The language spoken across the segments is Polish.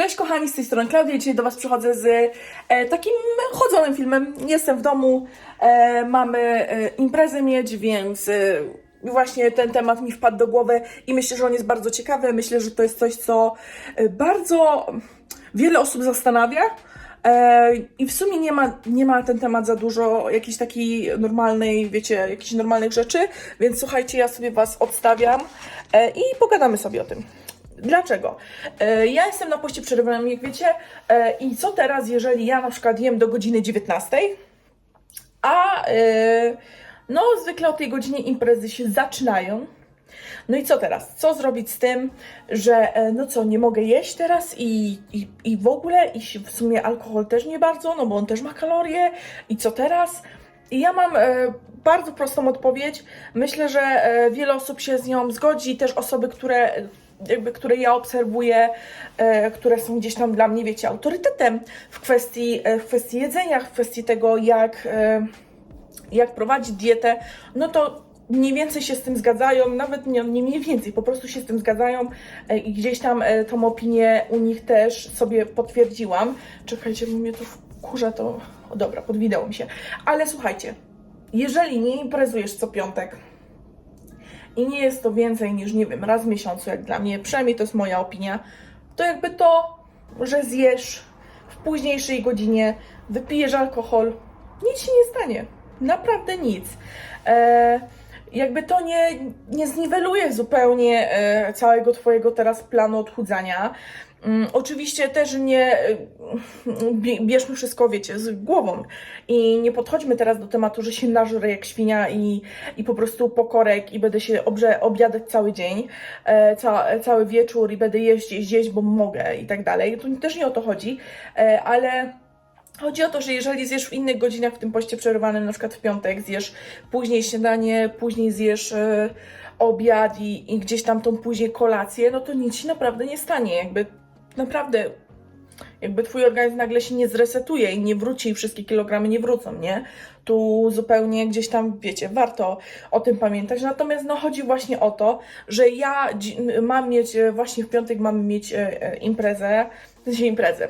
Cześć kochani, z tej strony Klaudia. Dzisiaj do Was przychodzę z e, takim chodzonym filmem. Jestem w domu, e, mamy e, imprezę mieć, więc e, właśnie ten temat mi wpadł do głowy i myślę, że on jest bardzo ciekawy. Myślę, że to jest coś, co e, bardzo wiele osób zastanawia. E, I w sumie nie ma, nie ma ten temat za dużo jakiejś takiej normalnej, wiecie, jakichś normalnych rzeczy, więc słuchajcie, ja sobie Was odstawiam e, i pogadamy sobie o tym. Dlaczego? E, Ja jestem na poście przerywanym, jak wiecie, e, i co teraz, jeżeli ja na przykład jem do godziny 19, a e, no zwykle o tej godzinie imprezy się zaczynają. No i co teraz? Co zrobić z tym, że no co, nie mogę jeść teraz i, i, i w ogóle, i w sumie alkohol też nie bardzo, no bo on też ma kalorie, i co teraz? I ja mam e, bardzo prostą odpowiedź. Myślę, że e, wiele osób się z nią zgodzi, też osoby, które jakby, które ja obserwuję, e, które są gdzieś tam dla mnie, wiecie, autorytetem w kwestii, e, w kwestii jedzenia, w kwestii tego, jak, e, jak prowadzić dietę, no to mniej więcej się z tym zgadzają, nawet nie, nie mniej więcej, po prostu się z tym zgadzają i gdzieś tam tą opinię u nich też sobie potwierdziłam. Czekajcie, bo mnie tu kurza to... O, dobra, podwidało mi się. Ale słuchajcie, jeżeli nie imprezujesz co piątek, i nie jest to więcej niż, nie wiem, raz w miesiącu, jak dla mnie, przynajmniej to jest moja opinia, to jakby to, że zjesz w późniejszej godzinie, wypijesz alkohol, nic się nie stanie. Naprawdę nic. E, jakby to nie, nie zniweluje zupełnie e, całego Twojego teraz planu odchudzania. Mm, oczywiście też nie e, bie- bierzmy wszystko, wiecie, z głową i nie podchodźmy teraz do tematu, że się nażrę jak świnia i, i po prostu pokorek i będę się obrze, obiadać cały dzień, e, ca, cały wieczór i będę jeść, jeść, jeść, bo mogę i tak dalej. Tu też nie o to chodzi, ale Chodzi o to, że jeżeli zjesz w innych godzinach w tym poście przerywanym, na przykład w piątek, zjesz później śniadanie, później zjesz e, obiad i, i gdzieś tam tą później kolację, no to nic się naprawdę nie stanie. Jakby naprawdę, jakby twój organizm nagle się nie zresetuje i nie wróci i wszystkie kilogramy nie wrócą, nie? Tu zupełnie gdzieś tam, wiecie, warto o tym pamiętać. Natomiast no chodzi właśnie o to, że ja mam mieć, e, właśnie w piątek mamy mieć e, imprezę, w sensie imprezę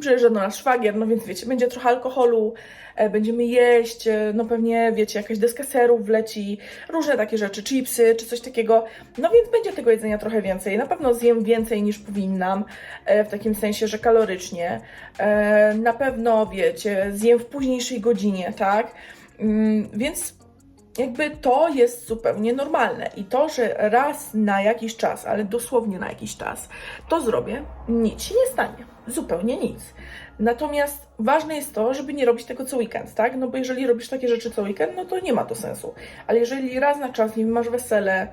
przyjeżdża do nas szwagier, no więc wiecie, będzie trochę alkoholu, e, będziemy jeść, e, no pewnie wiecie, jakaś deska serów wleci, różne takie rzeczy, chipsy czy coś takiego, no więc będzie tego jedzenia trochę więcej, na pewno zjem więcej niż powinnam, e, w takim sensie, że kalorycznie, na pewno wiecie, zjem w późniejszej godzinie, tak, Mm, więc jakby to jest zupełnie normalne. I to, że raz na jakiś czas, ale dosłownie na jakiś czas, to zrobię, nic się nie stanie. Zupełnie nic. Natomiast ważne jest to, żeby nie robić tego co weekend, tak? No bo jeżeli robisz takie rzeczy co weekend, no to nie ma to sensu. Ale jeżeli raz na czas, nie masz wesele,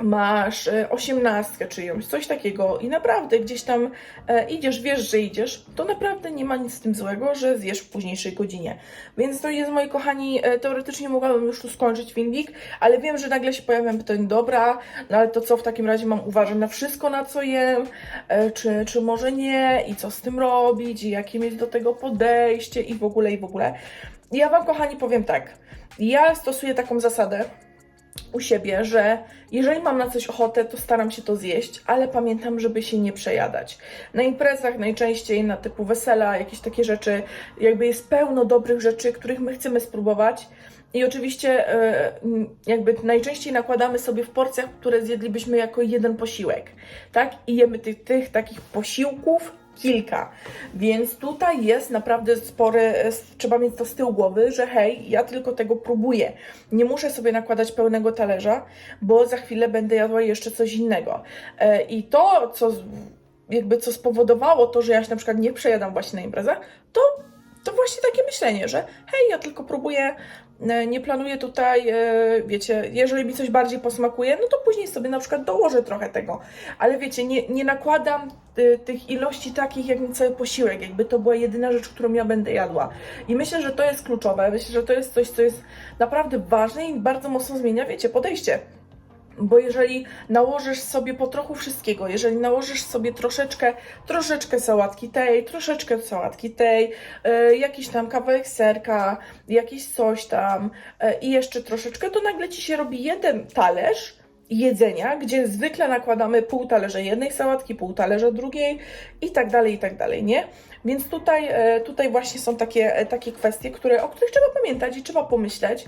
masz e, osiemnastkę czyjąś, coś takiego i naprawdę gdzieś tam e, idziesz, wiesz, że idziesz, to naprawdę nie ma nic z tym złego, że zjesz w późniejszej godzinie. Więc to jest, moi kochani, e, teoretycznie mogłabym już tu skończyć filmik, ale wiem, że nagle się pojawią pytania, dobra, no ale to co w takim razie mam uważać na wszystko, na co jem, czy, czy może nie i co z tym robić i jakie mieć do tego podejście i w ogóle, i w ogóle. Ja Wam, kochani, powiem tak, ja stosuję taką zasadę, u siebie, że jeżeli mam na coś ochotę, to staram się to zjeść, ale pamiętam, żeby się nie przejadać. Na imprezach najczęściej, na typu wesela, jakieś takie rzeczy, jakby jest pełno dobrych rzeczy, których my chcemy spróbować. I oczywiście e, jakby najczęściej nakładamy sobie w porcjach, które zjedlibyśmy jako jeden posiłek, tak? I jemy tych, tych takich posiłków kilka. Więc tutaj jest naprawdę spory, e, trzeba mieć to z tyłu głowy, że hej, ja tylko tego próbuję. Nie muszę sobie nakładać pełnego talerza, bo za chwilę będę jadła jeszcze coś innego. E, I to, co jakby co spowodowało to, że ja się na przykład nie przejadam właśnie na imprezach, to, to właśnie takie myślenie, że hej, ja tylko próbuję, nie planuję tutaj, e, wiecie, jeżeli mi coś bardziej posmakuje, no to później sobie na przykład dołożę trochę tego. Ale wiecie, nie, nie nakładam y, tych ilości takich jak cały posiłek, jakby to była jedyna rzecz, którą ja będę jadła. I myślę, że to jest kluczowe. Myślę, że to jest coś, co jest naprawdę ważne i bardzo mocno zmienia, wiecie, podejście. Bo jeżeli nałożysz sobie po trochu wszystkiego, jeżeli nałożysz sobie troszeczkę, troszeczkę sałatki tej, troszeczkę sałatki tej, e, jakiś tam kawałek serka, jakiś coś tam e, i jeszcze troszeczkę, to nagle ci się robi jeden talerz jedzenia, gdzie zwykle nakładamy pół talerza jednej sałatki, pół talerza drugiej i tak dalej, i tak dalej, nie? Więc tutaj, e, tutaj właśnie są takie, e, takie kwestie, które, o których trzeba pamiętać i trzeba pomyśleć.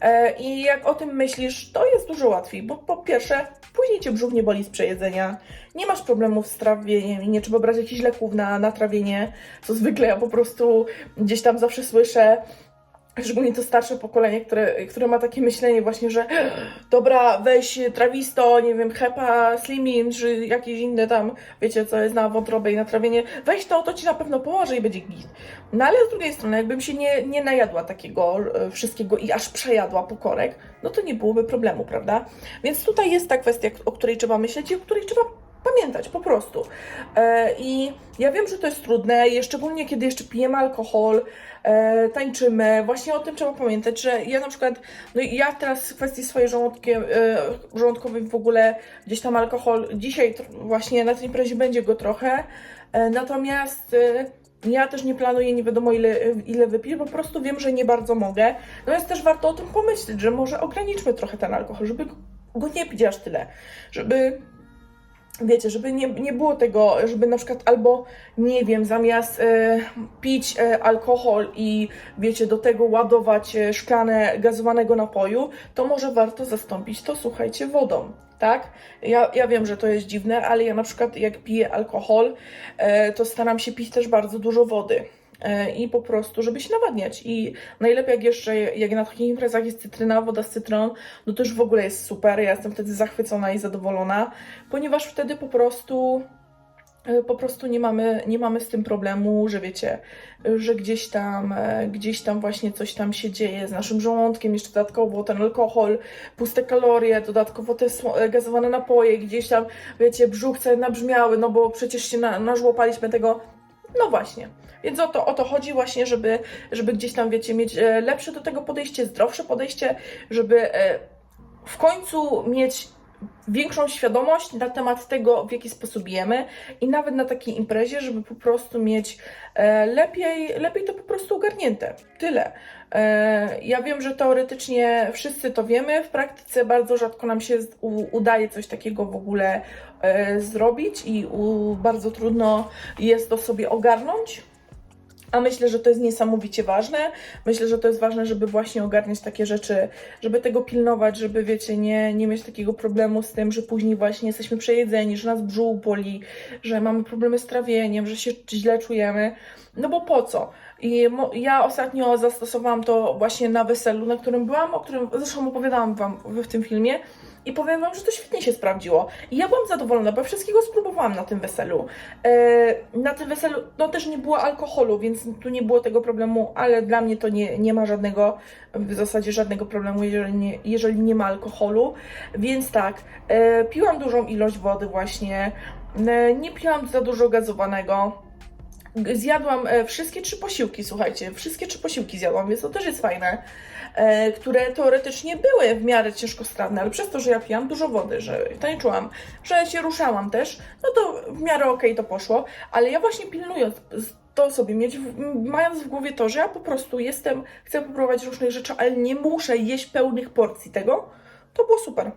E, I jak o tym myślisz, to jest dużo łatwiej, bo po pierwsze, później cię brzuch nie boli z przejedzenia, nie masz problemów z trawieniem i nie trzeba brać jakichś leków na, na trawienie, co zwykle ja po prostu gdzieś tam zawsze słyszę, szczególnie to starsze pokolenie, które, które ma takie myślenie właśnie, że dobra, weź trawisto, nie wiem, hepa, slimin, czy jakieś inne tam, wiecie, co jest na wątrobę i na trawienie, weź to, to ci na pewno pomoże i będzie git. No ale z drugiej strony, jakbym się nie, nie najadła takiego e, wszystkiego i aż przejadła pokorek, no to nie byłoby problemu, prawda? Więc tutaj jest ta kwestia, o której trzeba myśleć i o której trzeba pamiętać po prostu. E, I ja wiem, że to jest trudne, szczególnie kiedy jeszcze pijemy alkohol, e, tańczymy, właśnie o tym trzeba pamiętać, że ja na przykład, no ja teraz w kwestii swojej żołądki, e, żołądkowej w ogóle gdzieś tam alkohol, dzisiaj właśnie na tej imprezie będzie go trochę, natomiast ja też nie planuję nie wiadomo ile, ile wypić, po prostu wiem, że nie bardzo mogę. Natomiast też warto o tym pomyśleć, że może ograniczmy trochę ten alkohol, żeby go nie pić aż tyle, żeby wiecie, żeby nie, nie było tego, żeby na przykład albo, nie wiem, zamiast e, pić e, alkohol i wiecie, do tego ładować e, szklanę gazowanego napoju, to może warto zastąpić to, słuchajcie, wodą. Tak? Ja, ja wiem, że to jest dziwne, ale ja na przykład jak piję alkohol, e, to staram się pić też bardzo dużo wody. E, I po prostu, żeby się nawadniać. I najlepiej jak jeszcze, jak na takich imprezach jest cytryna, woda z cytryną, no to już w ogóle jest super. Ja jestem wtedy zachwycona i zadowolona, ponieważ wtedy po prostu e, po prostu nie mamy, nie mamy z tym problemu, że wiecie, że gdzieś tam, e, gdzieś tam właśnie coś tam się dzieje z naszym żołądkiem, jeszcze dodatkowo ten alkohol, puste kalorie, dodatkowo te gazowane napoje, gdzieś tam, wiecie, brzuchce nabrzmiały, no bo przecież się na, nażłopaliśmy tego, no właśnie. Więc o to, o to chodzi właśnie, żeby, żeby gdzieś tam, wiecie, mieć e, lepsze do tego podejście, zdrowsze podejście, żeby e, w końcu mieć większą świadomość na temat tego, w jaki sposób jemy i nawet na takiej imprezie, żeby po prostu mieć e, lepiej, lepiej to po prostu ogarnięte. Tyle. E, ja wiem, że teoretycznie wszyscy to wiemy, w praktyce bardzo rzadko nam się udaje coś takiego w ogóle e, zrobić i bardzo trudno jest to sobie ogarnąć. A myślę, że to jest niesamowicie ważne. Myślę, że to jest ważne, żeby właśnie ogarniać takie rzeczy, żeby tego pilnować, żeby wiecie, nie, nie mieć takiego problemu z tym, że później właśnie jesteśmy przejedzeni, że nas brzuch boli, że mamy problemy z trawieniem, że się źle czujemy. No bo po co? I ja ostatnio zastosowałam to właśnie na weselu, na którym byłam, o którym zresztą opowiadałam Wam w tym filmie. I powiem Wam, że to świetnie się sprawdziło. I ja byłam zadowolona, bo wszystkiego spróbowałam na tym weselu. E, na tym weselu no też nie było alkoholu, więc tu nie było tego problemu, ale dla mnie to nie, nie ma żadnego, w zasadzie żadnego problemu, jeżeli nie, jeżeli nie ma alkoholu. Więc tak, e, piłam dużą ilość wody właśnie, e, nie piłam za dużo gazowanego. Zjadłam e, wszystkie trzy posiłki, słuchajcie, wszystkie trzy posiłki zjadłam, więc to też jest fajne, e, które teoretycznie były w miarę ciężkostrawne, ale przez to, że ja pijam dużo wody, że tańczyłam, że się ruszałam też, no to w miarę okej to poszło, ale ja właśnie pilnując to sobie mieć, mając w głowie to, że ja po prostu jestem, chcę próbować różnych rzeczy, ale nie muszę jeść pełnych porcji tego, to było super.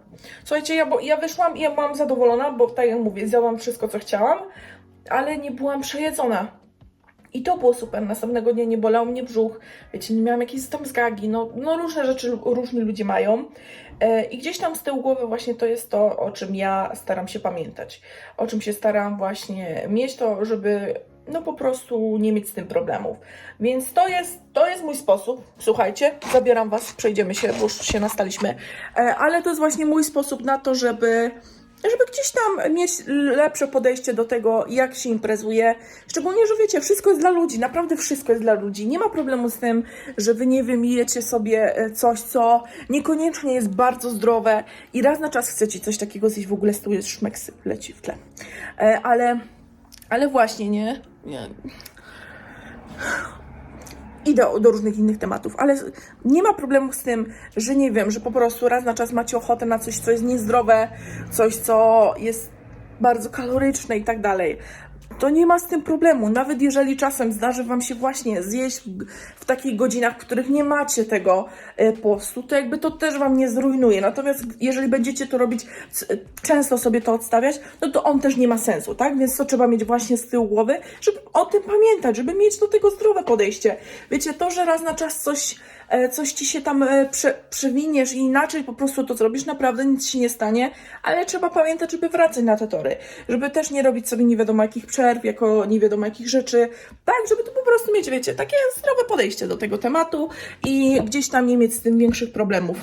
Słuchajcie, ja, bo, ja wyszłam i ja byłam zadowolona, bo tak jak mówię, zjadłam wszystko, co chciałam, ale nie byłam przejedzona. I to było super. Następnego dnia nie bolał mnie brzuch, wiecie, nie miałam jakiejś tam zgagi, no, no różne rzeczy różni ludzie mają. E, I gdzieś tam z tyłu głowy właśnie to jest to, o czym ja staram się pamiętać. O czym się staram właśnie mieć to, żeby no po prostu nie mieć z tym problemów. Więc to jest, to jest mój sposób. Słuchajcie, zabieram Was, przejdziemy się, bo już się nastaliśmy. E, Ale to jest właśnie mój sposób na to, żeby żeby gdzieś tam mieć lepsze podejście do tego, jak się imprezuje. Szczególnie, że wiecie, wszystko jest dla ludzi, naprawdę wszystko jest dla ludzi. Nie ma problemu z tym, że wy nie wiem, jecie sobie e, coś, co niekoniecznie jest bardzo zdrowe i raz na czas chcecie coś takiego zjeść, w ogóle tyłu jest szmeksy, leci w tle. E, Ale, ale właśnie, nie? nie. Idę do różnych innych tematów, ale nie ma problemu z tym, że nie wiem, że po prostu raz na czas macie ochotę na coś, co jest niezdrowe, coś, co jest bardzo kaloryczne i tak dalej. To nie ma z tym problemu. Nawet jeżeli czasem zdarzy Wam się właśnie zjeść w, takich godzinach, w których nie macie tego e, postu, to jakby to też Wam nie zrujnuje. Natomiast jeżeli będziecie to robić, często sobie to odstawiać, no to on też nie ma sensu, tak? Więc to trzeba mieć właśnie z tyłu głowy, żeby o tym pamiętać, żeby mieć do tego zdrowe podejście. Wiecie, to, że raz na czas coś, coś Ci się tam e, prze, przewiniesz i inaczej po prostu to zrobisz, naprawdę nic się nie stanie, ale trzeba pamiętać, żeby wracać na te tory, żeby też nie robić sobie nie wiadomo jakich przerw, jako nie wiadomo jakich rzeczy, tak, żeby to po prostu mieć, wiecie, takie zdrowe podejście do tego tematu i gdzieś tam nie mieć z tym większych problemów.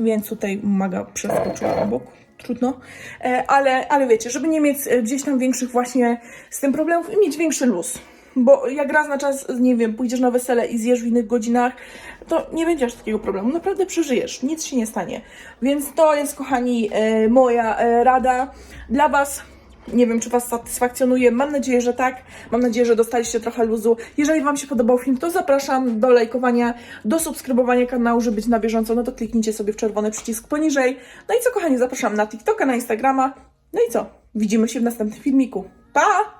Więc tutaj Maga przeskoczyła obok. Trudno. E, Ale, ale wiecie, żeby nie mieć e, gdzieś tam większych właśnie z tym problemów i mieć większy luz. Bo jak raz na czas, nie wiem, pójdziesz na wesele i zjesz w innych godzinach, to nie będziesz takiego problemu. Naprawdę przeżyjesz, nic się nie stanie. Więc to jest, kochani, e, moja e, rada dla Was. Nie wiem, czy Was satysfakcjonuje. Mam nadzieję, że tak. Mam nadzieję, że dostaliście trochę luzu. Jeżeli Wam się podobał film, to zapraszam do lajkowania, do subskrybowania kanału, żeby być na bieżąco. No to kliknijcie sobie w czerwony przycisk poniżej. No i co, kochani, zapraszam na TikToka, na Instagrama. No i co? Widzimy się w następnym filmiku. Pa!